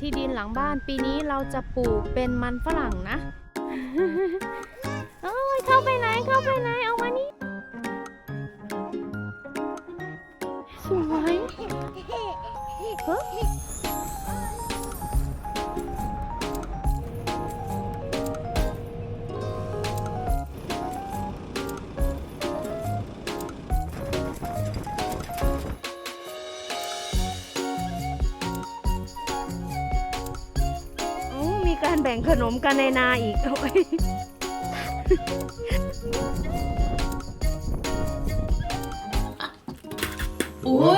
ที่ดินหลังบ้านปีนี้เราจะปลูกเป็นมันฝรั่งนะเอ้ยเข้าไปไหนเข้าไปไหนเอามานี่สวย บ่งขนมกันในนาอีกโอ้ยอุ้ย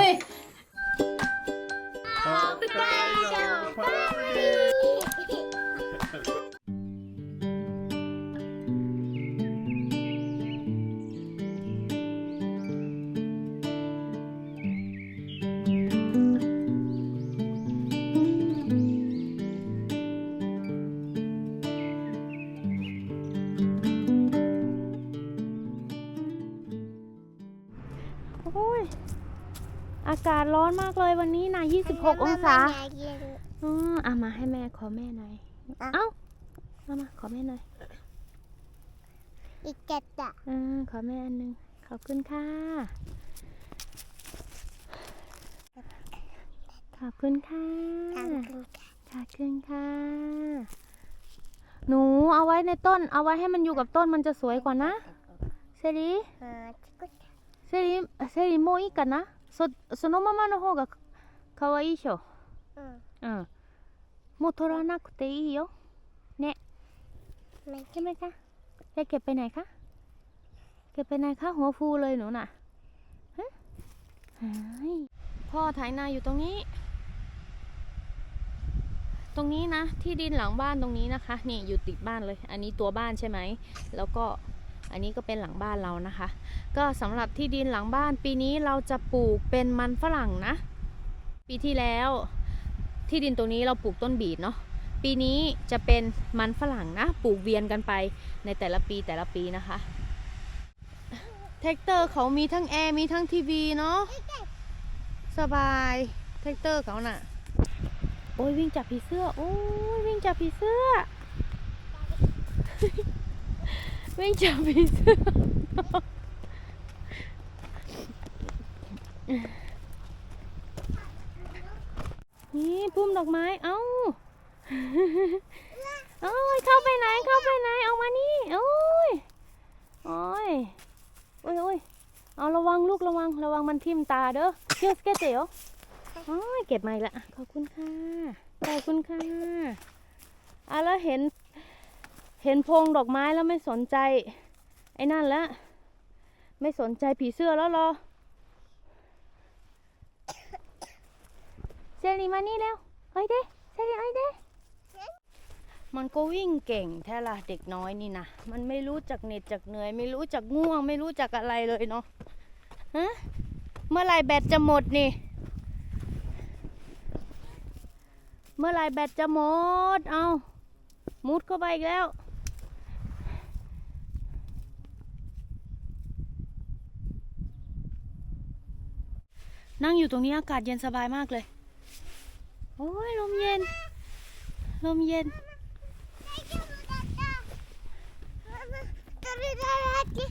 ากาศร้อนมากเลยวันนี้นะ26 องศาอืออามาให้แม่ขอแม่หน่อย เอ้าเอามาขอแม่หน่อย อีกเจ็ดอะอขอแม่อันนึ่ะ ขอบคุณค่ะขอบคุณค่ะขอบคุณค่ะ หนูเอาไว้ในต้น เอาไว้ให้มันอยู่กับต้นมันจะสวยกว่านะเซรีเซรีเซรีโมอีกกันนะ そそのままの方がかかわいいでしょ อืม うんもう取らなくていいよ ไม่ ใช่ไหมคะจะเก็บไปไหนคะเก็บไปไหนคะหัวฟูเลยหนูน่ะฮะหายพ่อไถนาอยู่ตรงนี้ ตรงนี้นะ ที่ดินหลังบ้านตรงนี้นะคะ นี่อยู่ติดบ้านเลย อันนี้ตัวบ้านใช่ไหมแล้วก็ อันนี้ก็เป็นหลังบ้านเรานะคะ ก็สำหรับที่ดินหลังบ้านปีนี้เราจะปลูกเป็นมันฝรั่งนะ ปีที่แล้วที่ดินตรงนี้เราปลูกต้นบีดเนาะปีนี้จะเป็นมันฝรั่งนะ ปลูกเวียนกันไปในแต่ละปีแต่ละปีนะคะแท็กเตอร์เขามีทั้งแอร์มีทั้งทีวีเนาะสบายแท็กเตอร์เขาน่ะ โอ้ยวิ่งจับผีเสื้อ โอ้ยวิ่งจับผีเสื้อ วิ่จับผีเสื้อนี่พุ่มดอกไม้ เอ้า เอ้ย เข้าไปไหน เข้าไปไหน เอามานี่โอ้ยโอ้ยโอ้ยโอ้ยเอาระวังลูกระวัง ระวังมันทิ่มตาเด้อเชื่อสเกตเต๋อโอ้ยเก็บมาอีกละ ขอบคุณค่ะ ขอบคุณค่ะอะแล้วเห็น เห็นพงดอกไม้แล้วไม่สนใจ ไอ้นั่นละไม่สนใจผีเสื้อแล้วเหรอเซรีมานี่เร็วเอ้ยเด้เซรีเอ้ยเด้มันก็วิ่งเก่งแท้ละเด็กน้อยนี่นะมันไม่รู้จักเหน็ดจักเหนื่อย ไม่รู้จักง่วง ไม่รู้จักอะไรเลยเนาะฮะเมื่อไรแบตจะหมดนี่ เมื่อไรแบตจะหมด เอามุดเข้าไปอีกแล้ว นั่งอยู่ตรงนี้อากาศเย็นสบายมากเลย โอ้ยลมเย็น ลมเย็นตัวนี้ได้แล้วจิ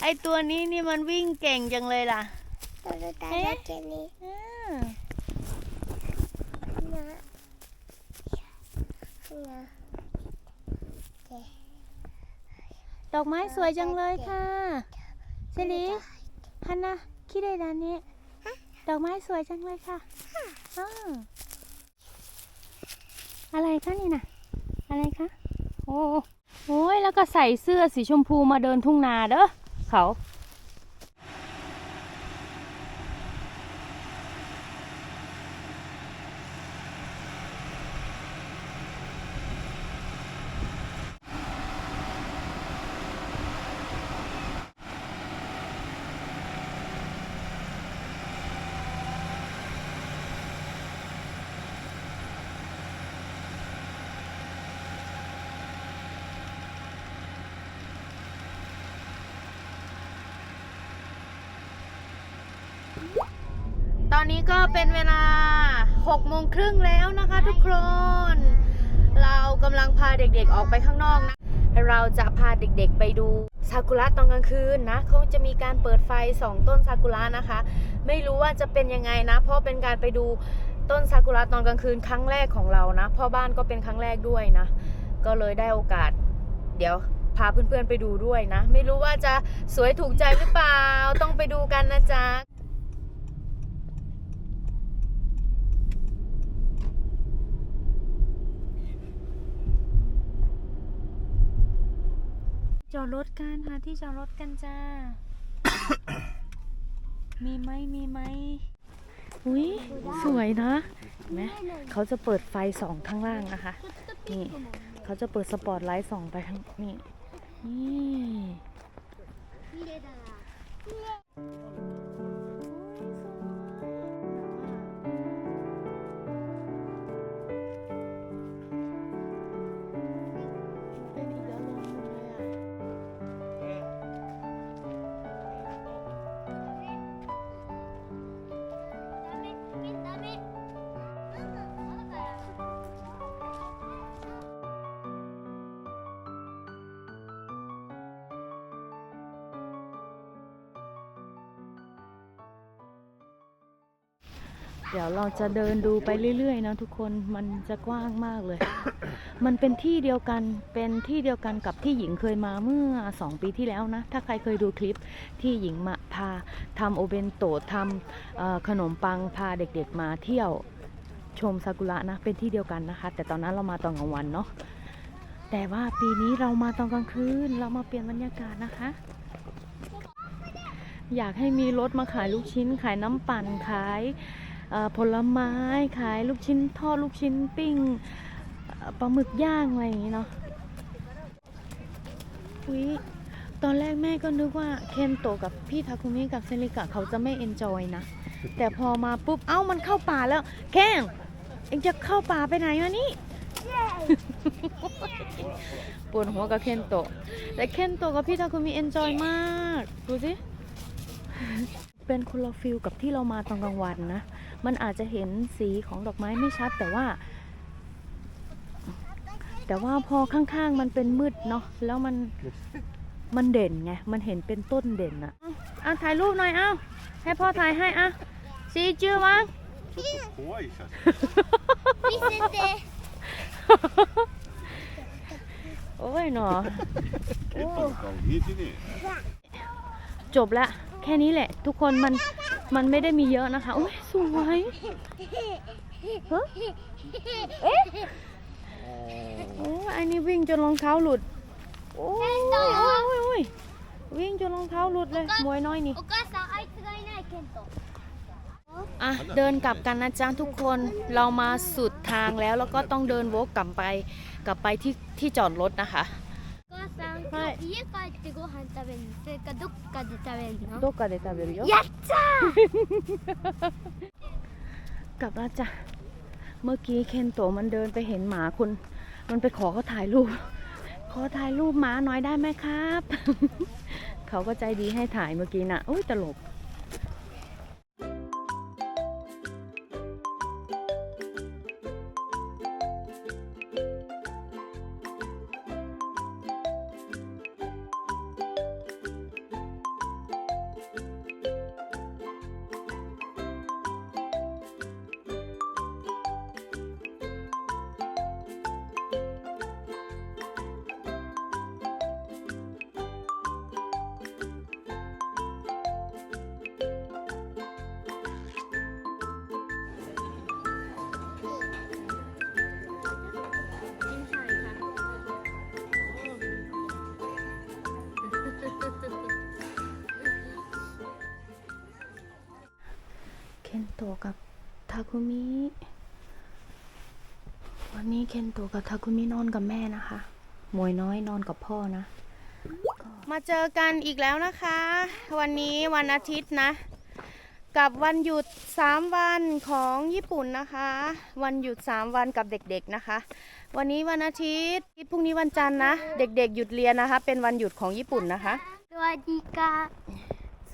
ไอตัวนี้นี่มันวิ่งเก่งจังเลยล่ะตัวนี้ได้แล้วจินี่อ่านะนะดอกไม้สวยจังเลยค่ะเซรี ฮันนะคิดได้ดานี้ดอกไม้สวยจังเลยค่ะอ้าวอะไรคะนี่นะอะไรคะโอ้โอ้ยแล้วก็ใส่เสื้อสีชมพูมาเดินทุ่งนาเด้อเขา นี้ก็เป็นเวลา6โมงครึ่งแล้วนะคะทุกคน เรากำลังพาเด็กๆออกไปข้างนอกนะ เราจะพาเด็กๆไปดูซากุระตอนกลางคืนนะเขาจะมีการเปิดไฟสองต้นซากุระนะคะ ไม่รู้ว่าจะเป็นยังไงนะ เพราะเป็นการไปดูต้นซากุระตอนกลางคืนครั้งแรกของเรานะพ่อบ้านก็เป็นครั้งแรกด้วยนะ ก็เลยได้โอกาส เดี๋ยวพาเพื่อนๆไปดูด้วยนะ ไม่รู้ว่าจะสวยถูกใจหรือเปล่าต้องไปดูกันนะจ๊ะ จอดรถกันหาที่จอดรถกันจ้า มีไหมมีไหมอุ้ยสวยนะเห็นไหมเขาจะเปิดไฟส่องข้างล่างนะคะ นี่ เขาจะเปิดสปอตไลท์ส่องไปข้างนี่นี่เป็น ดี๋ยวเราจะเดินดูไปเรื่อยๆนะทุกคนมันจะกว้างมากเลย มันเป็นที่เดียวกันเป็นที่เดียวกันกับที่หญิงเคยมาเมื่อสองปีที่แล้วนะ ถ้าใครเคยดูคลิปที่หญิงมาพาทำโอเบนโตทำขนมปังพาเด็กๆมาเที่ยวชมซากุระนะเป็นที่เดียวกันนะคะ แต่ตอนนั้นเรามาตอนกลางวันเนาะแต่ว่าปีนี้เรามาตอนกลางคืนเรามาเปลี่ยนบรรยากาศนะคะ อยากให้มีรถมาขายลูกชิ้นขายน้ำปั่นขาย ผลไม้ขายลูกชิ้นทอดลูกชิ้นปิ้งเอ่อปลาหมึกย่างอะไรอย่างนี้เนาะอุ๊ยตอนแรกแม่ก็นึกว่าเคนโตะกับพี่ทาคุมิกับเซริกะเขาจะไม่เอนจอยนะ แต่พอมาปุ๊บ เอ้ามันเข้าป่าแล้วแข้งเอ็งจะเข้าป่าไปไหนวะนี่ปวดหัวกับเคนโตะแต่เคนโตะกับพี่ทาคุมิเอนจอยมาก ดูสิ เป็นคนละฟิลกับที่เรามาตอนกลางวันนะ มันอาจจะเห็นสีของดอกไม้ไม่ชัด แต่ว่า แต่ว่าพอข้างๆมันเป็นมืดเนาะแล้วมันมันเด่นไง มันเห็นเป็นต้นเด่นอะเอาถ่ายรูปหน่อยเอาให้พ่อถ่ายให้อะสีจื้อมั้งโอ้ยหนอจบแล้ว แค่นี้แหละ ทุกคนมันมันไม่ได้มีเยอะนะคะโอ้ยสวยเฮ้เอ๊ะโอ้อันนี้วิ่งจนรองเท้าหลุดโอ้ยโอ้ยโอ้ยวิ่งจนรองเท้าหลุดเลยมวยน้อยนี่อะเดินกลับกันนะจ๊ะทุกคนเรามาสุดทางแล้วแล้วก็ต้องเดินวกกลับไป กลับไปที่ที่จอดรถนะคะ さん、はい今日家帰ってご飯食べるのそれかどっかで食べるのどっかで食べるよやっちゃ กลับแล้วจ้ะ เมื่อกี้เคนโตะมันเดินไปเห็นหมาคุณ มันไปขอเขาถ่ายรูป ขอถ่ายรูปหมาหน่อยได้ไหมครับ เขาก็ใจดีให้ถ่ายเมื่อกี้น่ะ อุ้ยตลก โตะกับทาคุมิ วันนี้เคนโตะกับทาคุมินอนกับแม่นะคะมวยน้อยนอนกับพ่อนะ มาเจอกันอีกแล้วนะคะ วันนี้วันอาทิตย์นะ กับวันหยุด 3 วันของญี่ปุ่นนะคะ วันหยุด 3 วันกับเด็กๆนะคะ วันนี้วันอาทิตย์พรุ่งนี้วันจันทร์นะ เด็กๆหยุดเรียนนะคะ เป็นวันหยุดของญี่ปุ่นนะคะ สวัสดีค่ะ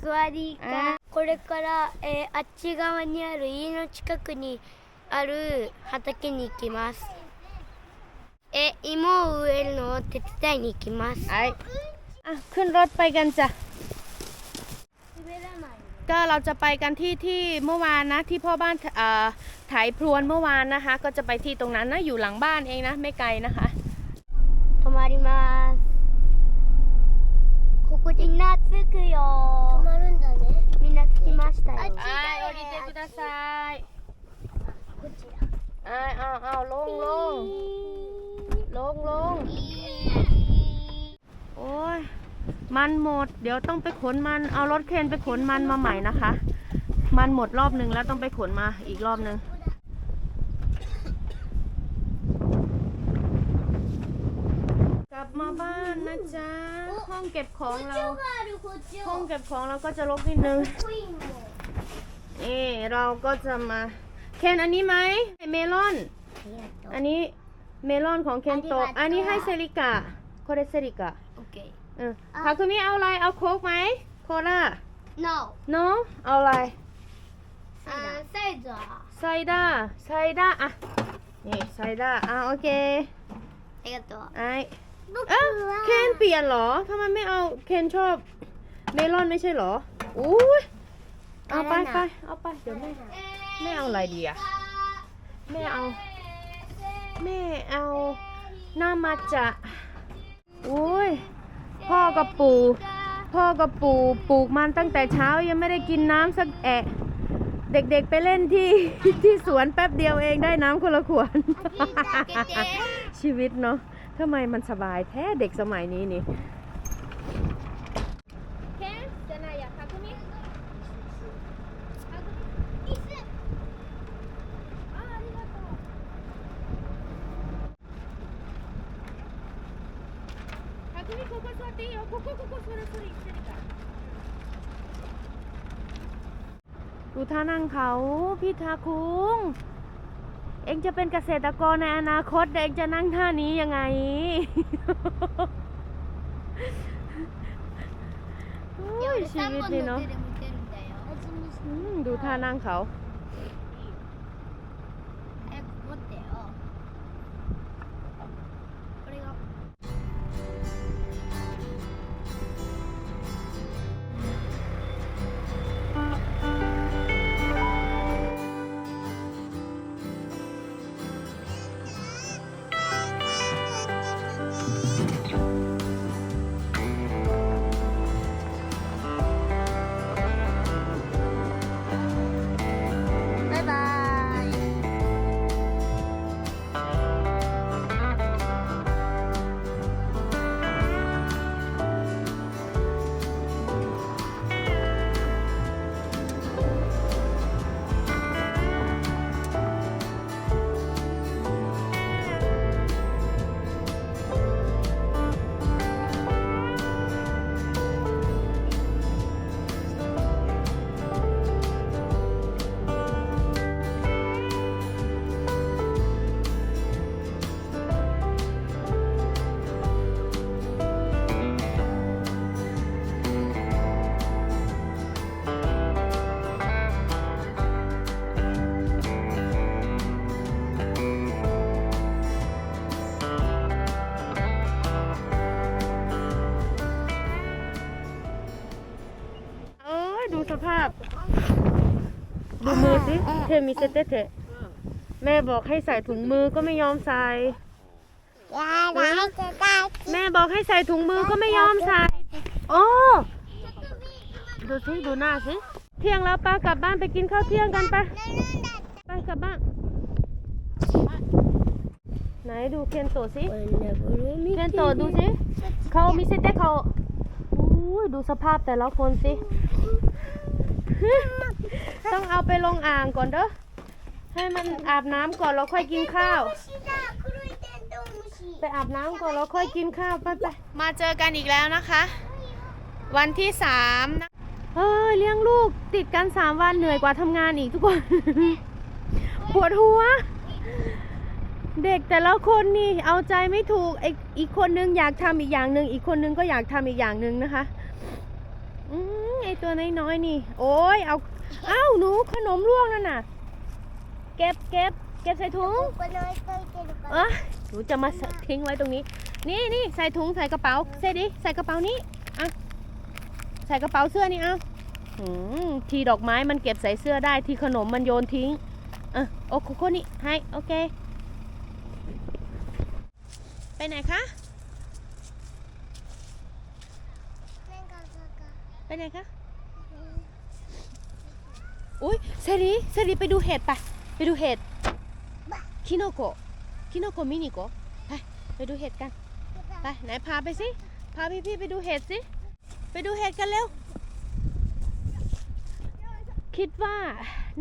สวัสดีค่ะ これから、えーあっち側にある家の近くにある畑に行きますえ芋を植えるのを手伝いに行きます ไออ่ะขึ้นรถไปกันจ้ะ ก็เราจะไปกันที่ที่เมื่อวานนะที่พ่อบ้านเอ่อไถพรวนเมื่อวานนะคะ ก็จะไปที่ตรงนั้นนะอยู่หลังบ้านเองนะไม่ไกลนะคะ 止まりますここでみんな着くよ止まるんだね みんな着きましたよ ไอโอริเตกุดาไซไอเอาเอาลงลงลงลงโอ้ยมันหมด เดี๋ยวต้องไปขนมันเอารถเคนไปขนมันมาใหม่นะคะ มันหมดรอบนึงแล้วต้องไปขนมาอีกรอบนึง ลับมาบ้านนะจ๊ะ ห้องเก็บของเรา ห้องเก็บของเราก็จะรกนิดนึง นี่เราก็จะมา เคนอันนี้ไหมเมลอน อันนี้เมลอนของเคนโตะอันนี้ให้เซริกะโคเรเซริกะ オッケー เออทาคุมิเอาอะไร เอาโค้กไหม โคลา No โนเอาอะไร あーサイズは ไซด้า ไซด้าอ่ะ นี่ไซด้า อ่ะโอเค ありがとう ไอเอ้าเคนเปลี่ยนเหรอทำไมไม่เอาเคนชอบเมลอนไม่ใช่เหรออุ้ยเอาไปไปเอาไปเดี๋ยวแม่แม่เอาอะไรดีอะแม่เอา แม่เอาหน้ามาจะอุ้ยพ่อกับปู่พ่อกับปู่ปลูกมันตั้งแต่เช้ายังไม่ได้กินน้ำสักแอะเด็กๆไปเล่นที่ที่สวนแป๊บเดียวเองได้น้ำคนละขวดชีวิตเนาะ ทำไมมันสบายแท้เด็กสมัยนี้นี่ ดูท่านั่งเขาพี่ทาคุง เองจะเป็นเกษตรกรในอนาคตเองจะนั่งท่านี้ยังไง โอ้ยชีวิตนี่เนาะดูท่านั่งเขา ทมิเซเตเทแม่บอกให้ใส่ถุงมือก็ไม่ยอมใส่ แม่บอกให้ใส่ถุงมือก็ไม่ยอมใส่ โอ้ดูซิดูหน้าซิเที่ยงแล้วป้ากลับบ้านไปกินข้าวเที่ยงกันปะไปกลับบ้าน ไหนดูเคนโตซิเคนโตดูซิเขามีเซตเตเขาโอ้ดูสภาพแต่ละคนซิ ต้องเอาไปลงอ่างก่อนเด้อให้มันอาบน้ำก่อนแล้วค่อยกินข้าว ไปอาบน้ำก่อนแล้วค่อยกินข้าวไปไปมาเจอกันอีกแล้วนะคะ วันที่สามนะเฮ้ยเลี้ยงลูกติดกันสามวันเหนื่อยกว่าทำงานอีกทุกคน ปวดหัว เด็กแต่ละคนนี่เอาใจไม่ถูกไออีกคนนึงอยากทำอีกอย่างหนึ่งอีกคนนึงก็อยากทำอีกอย่างหนึ่งนะคะ อืมไอตัวน้อยๆนี่ โอ้ยเอาเอ้าวหนูขนมร่วงนั่นน่ะ เก็บเก็บเก็บใส่ถุงเออหนูจะมาทิ้งไว้ตรงนี้ นี่นี่ใส่ถุงใส่กระเป๋าใส่ดิใส่กระเป๋านี้อะใส่กระเป๋าเสื้อนี่เอาทีดอกไม้มันเก็บใส่เสื้อได้ทีขนมมันโยนทิ้งอะโอโคโค่นี่ให้โอเค ไปไหนคะไปไหนคะ อุ้ยเซรีเซรีไปดูเห็ดไปไปดูเห็ดคิโนโกะคิโนโกะมินิโกะไปไปดูเห็ดกันไปไหนพาไปสิพาพี่พี่ๆไปดูเห็ดสิไปดูเห็ดกันเร็ว คิดว่า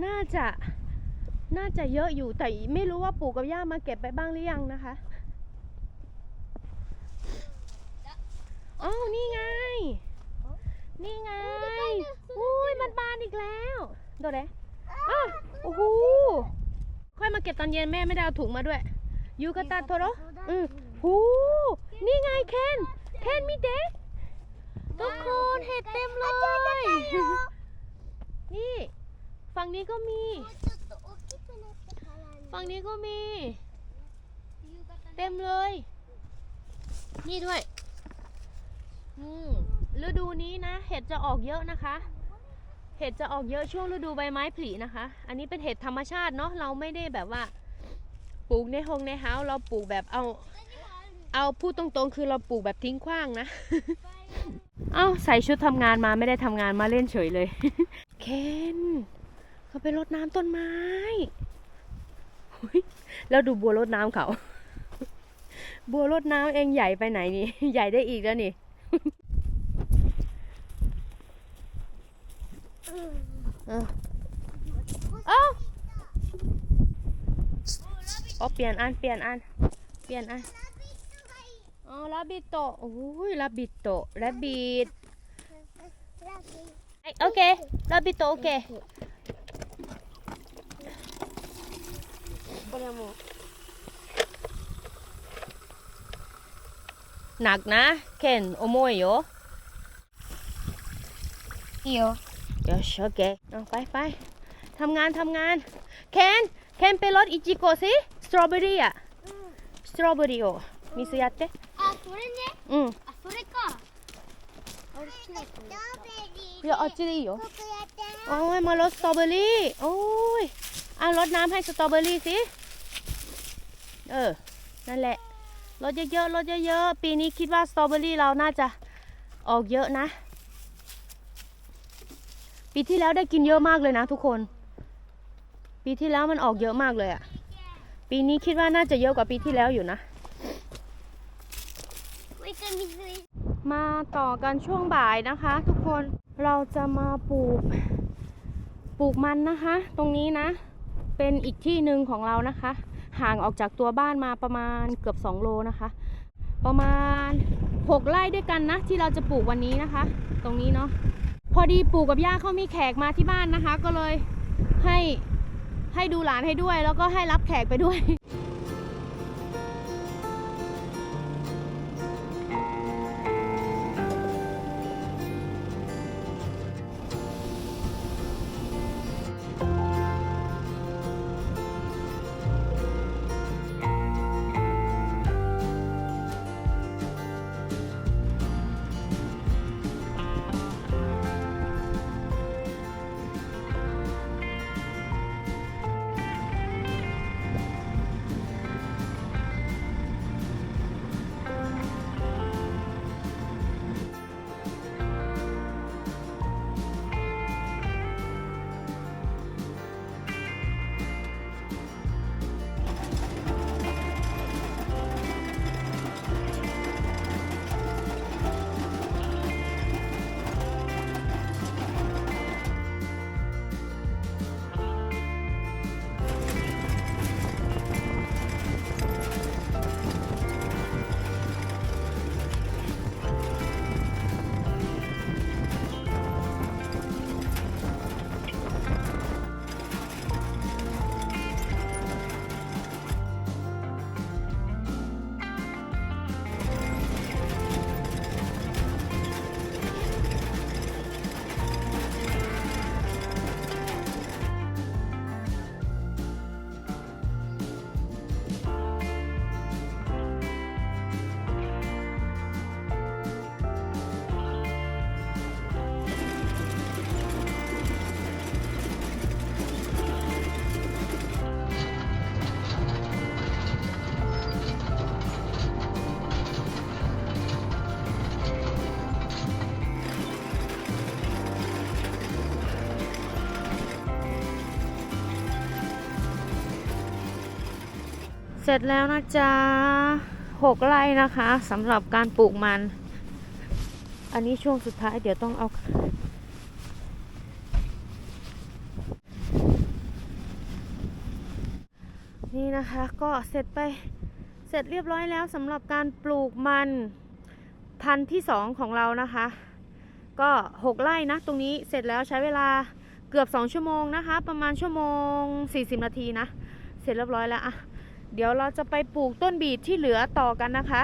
น่าจะน่าจะเยอะอยู่แต่ไม่รู้ว่าปู่กับย่ามาเก็บไปบ้างหรือยังนะคะอ๋อนี่ไง นี่ไง อุ้ยมันบานอีกแล้วโดูเลยอ้าวโอ้โหค่อยมาเก็บตอนเย็นแม่ไม่ได้เอาถุงมาด้วย ยูกาตาโทโรอืมหูนี่ไงเคน เคนมีเด็กทุกคนเห็ดเต็มเลย นี่ ฝั่งนี้ก็มี ฝั่งนี้ก็มี เต็มเลย นี่ด้วย อืมฤดูนี้นะ เห็ดจะออกเยอะนะคะ เห็ดจะออกเยอะช่วงฤดูใบไม้ผลินะคะ อันนี้เป็นเห็ดธรรมชาติเนาะเราไม่ได้แบบว่าปลูกในหงในเฮาเราปลูกแบบเอาเอาพูดตรงๆ คือเราปลูกแบบทิ้งขว้างนะ เอ้าใส่ชุดทำงานมาไม่ได้ทำงานมาเล่นเฉยเลย เคนเขาไปรดน้ำต้นไม้ แล้วดูบัวรดน้ำเขา บัวรดน้ำเองใหญ่ไปไหนนี่ ใหญ่ได้อีกแล้วนี่ เออเอ้าโอ้เปลี่ยนอัน เปลี่ยนอัน เปลี่ยนอัน อ๋อลาบิโตะโอ้ยลาบิโตะลาบิดไอโอเคลาบิโตะโอเค これはもう หนักนะ เคนโอโมยโย いいよ เดี๋ยวโอเคเอาไปไปทำงานทำงาน เคนเคนไปรถอิจิโกะสิ สตรอเบอรี่อะสตรอเบอรี่โอมีสยัดเตะ あそれね อืม あそれかあれ好きなやつね เดี๋ยวเอาจีดีโย ここやって โอ้ยมารถสตรอเบอรี่ โอ้ยอ่ะรดน้ำให้สตรอเบอรี่สิ เออ นั่นแหละรดเยอะๆรดเยอะๆ ปีนี้คิดว่าสตรอเบอรี่เราน่าจะออกเยอะนะ ปีที่แล้วได้กินเยอะมากเลยนะทุกคน ปีที่แล้วมันออกเยอะมากเลยอะปีนี้คิดว่าน่าจะเยอะกว่าปีที่แล้วอยู่นะ มาต่อกันช่วงบ่ายนะคะ ทุกคนเราจะมาปลูก ปลูกมันนะคะ ตรงนี้นะ เป็นอีกที่หนึ่งของเรานะคะ ห่างออกจากตัวบ้านมาประมาณเกือบ 2 โลนะคะ ประมาณ 6 ไร่ด้วยกันนะ ที่เราจะปลูกวันนี้นะคะ ตรงนี้เนาะ พอดีปู่กับย่าเขามีแขกมาที่บ้านนะคะ ก็เลยให้ให้ดูหลานให้ด้วย แล้วก็ให้รับแขกไปด้วย ร็จแล้วนะจ๊ะหกไร่นะคะสำหรับการปลูกมัน อันนี้ช่วงสุดท้ายเดี๋ยวต้องเอา นี่นะคะก็เสร็จไปเสร็จเรียบร้อยแล้วสำหรับการปลูกมันพันธุ์ที่สองของเรานะคะ ก็6ไร่นะ ตรงนี้เสร็จแล้วใช้เวลาเกือบ2ชั่วโมงนะคะ ประมาณชั่วโมง40นาทีนะ เสร็จเรียบร้อยแล้วอะ เดี๋ยวเราจะไปปลูกต้นบีทที่เหลือต่อกันนะคะ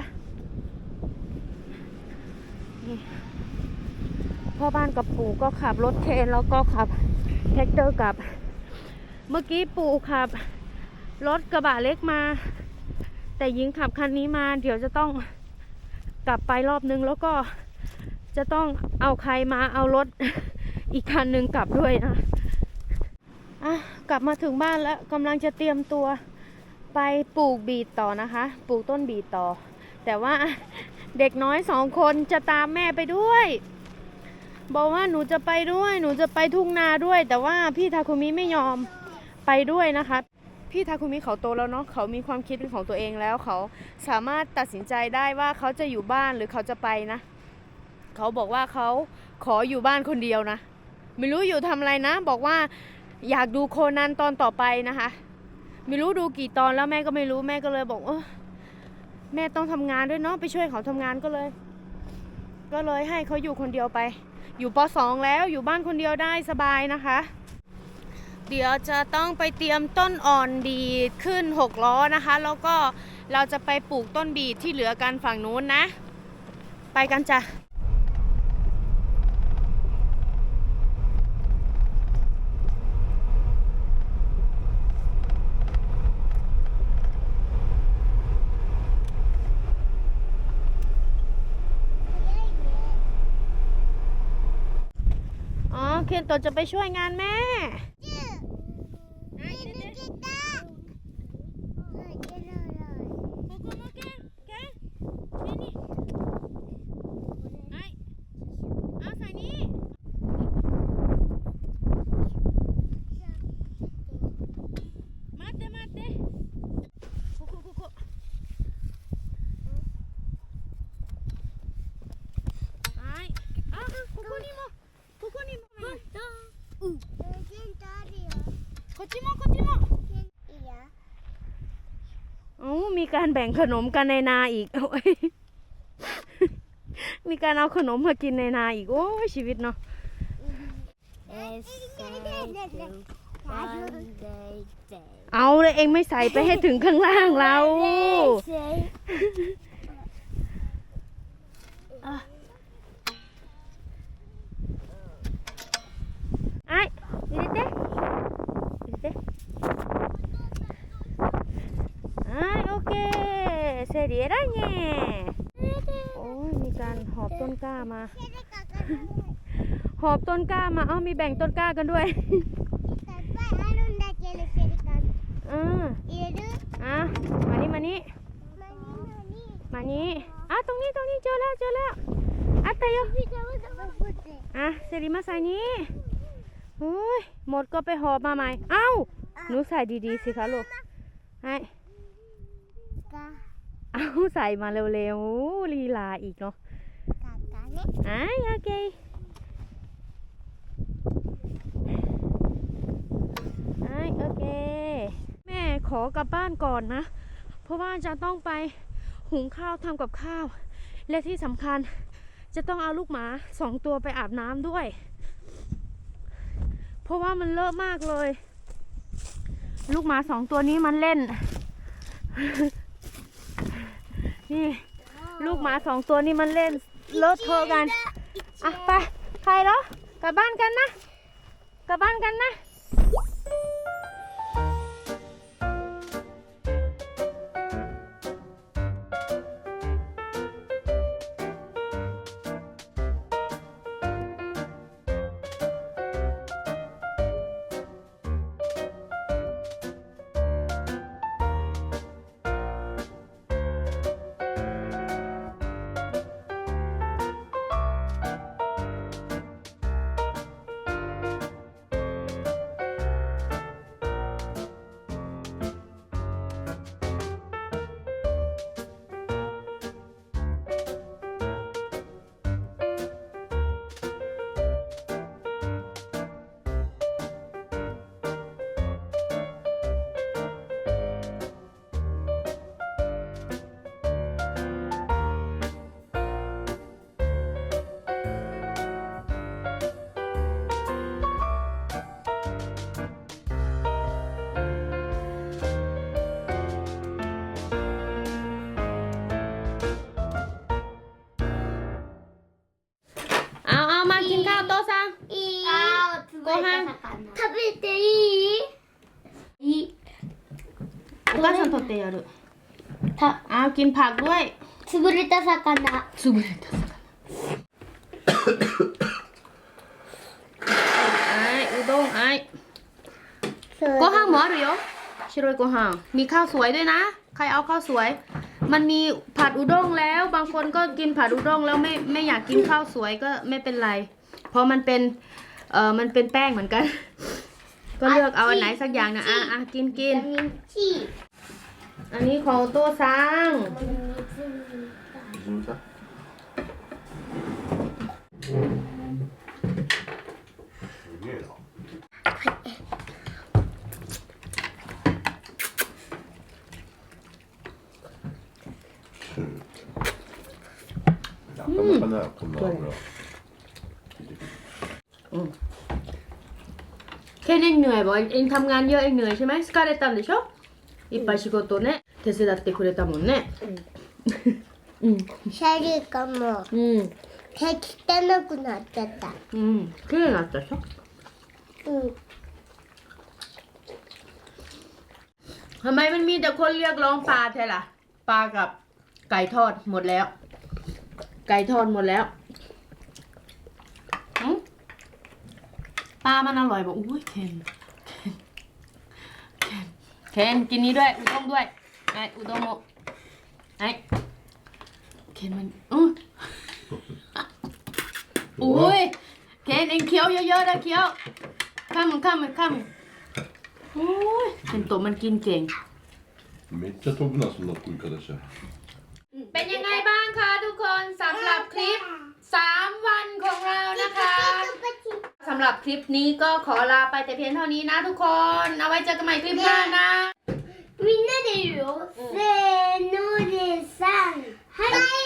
พ่อบ้านกับปู่ก็ขับรถเคนแล้วก็ขับแท็กเตอร์กลับ เมื่อกี้ปู่ขับ รถกระบะเล็กมา แต่ยิงขับคันนี้มา เดี๋ยวจะต้องกลับไปรอบนึงแล้วก็จะต้องเอาใครมาเอารถอีกคันหนึ่งกลับด้วยนะอะกลับมาถึงบ้านแล้วกำลังจะเตรียมตัว ไปปลูกบีทต่อนะคะ ปลูกต้นบีทต่อ แต่ว่าเด็กน้อยสองคนจะตามแม่ไปด้วย บอกว่าหนูจะไปด้วย หนูจะไปทุ่งนาด้วย แต่ว่าพี่ทาคุมิไม่ยอมไปด้วยนะคะ พี่ทาคุมิเขาโตแล้วเนาะเขามีความคิดเป็นของตัวเองแล้ว เขาสามารถตัดสินใจได้ว่าเขาจะอยู่บ้านหรือเขาจะไปนะ เขาบอกว่าเขาขออยู่บ้านคนเดียวนะ ไม่รู้อยู่ทำอะไรนะ บอกว่าอยากดูโคนันตอนต่อไปนะคะ ไม่รู้ดูกี่ตอนแล้วแม่ก็ไม่รู้แม่ก็เลยบอกเออแม่ต้องทำงานด้วยเนาะไปช่วยเขาทำงานก็เลย ก็เลยให้เขาอยู่คนเดียวไป อยู่ปสองแล้วอยู่บ้านคนเดียวได้สบายนะคะ เดี๋ยวจะต้องไปเตรียมต้นอ่อนดีขึ้นหกล้อนะคะ แล้วก็เราจะไปปลูกต้นบีทที่เหลือกันฝั่งนู้นนะ ไปกันจ้ะ อ๋อเคนจะไปช่วยงานแม่านแบ่งขนมกันในนาอีก โอ้ย มีการเอาขนมมากินในนาอีก โอ้ยชีวิตเนาะ เอาเลยเองไม่ใส่ไปให้ถึงข้างล่างเรา ไอ้ดิเด้ดิเด้ อายโอเค เสดีได้เน่โอ้ยมีการหอบต้นกล้ามา หอบต้นกล้ามา เอ้ามีแบ่งต้นกล้ากันด้วยอ่าอะมานี่มานี่มานี่อะตรงนี้ตรงนี้เจอแล้วเจอแล้วอัตเตยอะเสรีมาใส่นี้โอ้ยหมดก็ไปหอบมาใหม่ เอ้าหนูใส่ดีๆสิคะลูกให้ ใส่มาเร็วๆลีลาอีกเนาะอะโอเคไอโอเค แม่ขอกลับบ้านก่อนนะ เพราะว่าจะต้องไปหุงข้าวทำกับข้าว และที่สำคัญจะต้องเอาลูกหมาสองตัวไปอาบน้ำด้วย เพราะว่ามันเลอะมากเลย ลูกหมาสองตัวนี้มันเล่น นี่ลูกหมาสองตัวนี่มันเล่นเลอะเทอะกัน อะไปใครเหรอกลับบ้านกันนะ กลับบ้านกันนะ ていいいい โอก้าฉัน取ってやる た อ้าวกินผักด้วย 潰れた魚潰れた魚ไอ้อุด้งไอ้ご飯もあるよ白いご飯มีข้าวสวยด้วยนะ ใครเอาข้าวสวย มันมีผัดอุด้งแล้ว บางคนก็กินผัดอุด้งแล้วไม่ไม่อยากกินข้าวสวยก็ไม่เป็นไร เพราะมันเป็น เออมันเป็นแป้งเหมือน กัน ก็เลือกเอาอันไหนสักอย่างนะอ่ะอ่ะกินกิน ビタミン C อันนี้ของโตัวซัง 泉さんすげえななかなかな、こんな油。 แค่นี้เหนื่อยบอกเองทำงานเยอะเองเหนื่อยใช่ไหมสกาเลตันでしょいっぱい仕事ね手伝ってくれたもんねうんシャリがもううん手汚くなっちゃったうん綺麗になったでしょうん ทำไมมันมีแต่คนเรียกร้องปลาแท้ล่ะปลากับไก่ทอดหมดแล้ว ไก่ทอดหมดแล้ว ปลามันอร่อยบอกอุ้ยเคนเคนเคนกินนี้ด้วยอุด้งด้วยไออุด้งโมไอเคนมันอื้ออุ้ยเคนเองเคี้ยวเยอะๆนะเคี้ยวข้ามมันข้ามมันข้ามมันโอ้ยเคนโตวมันกินเก่ง めっちゃ飛ぶな、そんな食い方したら。 เป็นยังไงบ้างคะทุกคนสำหรับคลิป ำหรับคลิปนี้ก็ขอลาไปแต่เพียงเท่านี้นะทุกคน เอาไว้เจอกันใหม่คลิปหน้านะ みんなで言うよ、せーのでさんはいバイバイ